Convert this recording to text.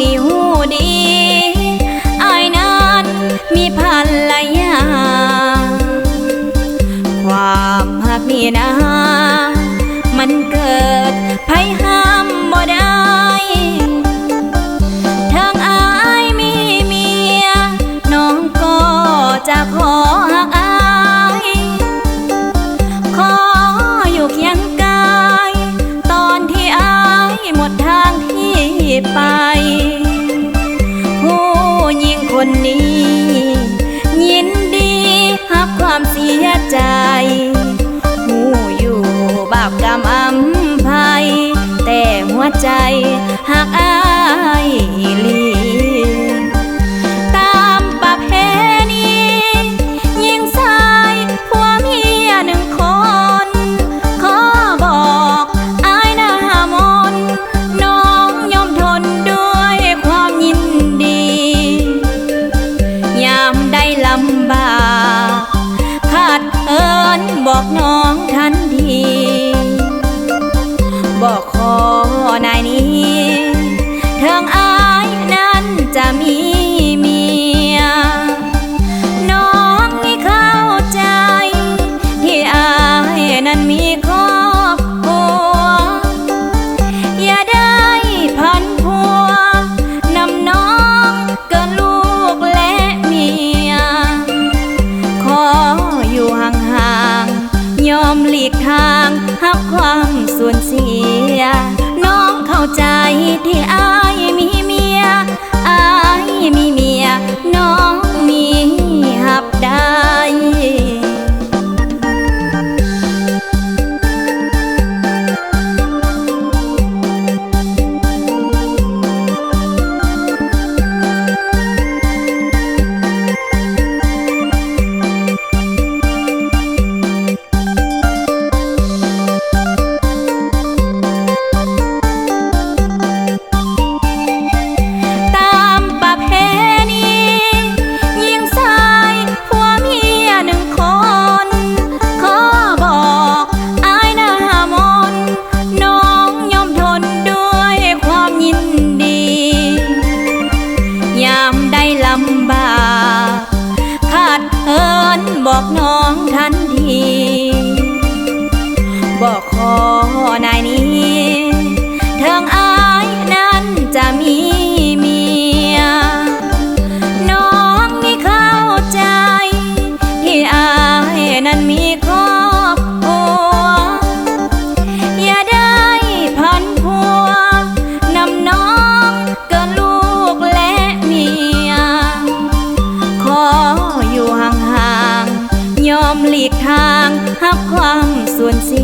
นี่หูดีอายนั้นมีพันละยาความหักนี่นะ มันเกิดภัยห้ามบ่ได้ ใจหากอายลีตามประเพณียิงสายผัวเมียหนึ่งคน ขอบอกอายหน้ามนน้องยอมทนด้วยความยินดี ยามได้ลำบากขาดเอิญบอกน้องทันทีบอกขอ มหลีกทางหักความส่วนเสีย น้องเข้าใจที่อา นบอกน้องทันที บอกขอนายนี้ ความส่วนเสีย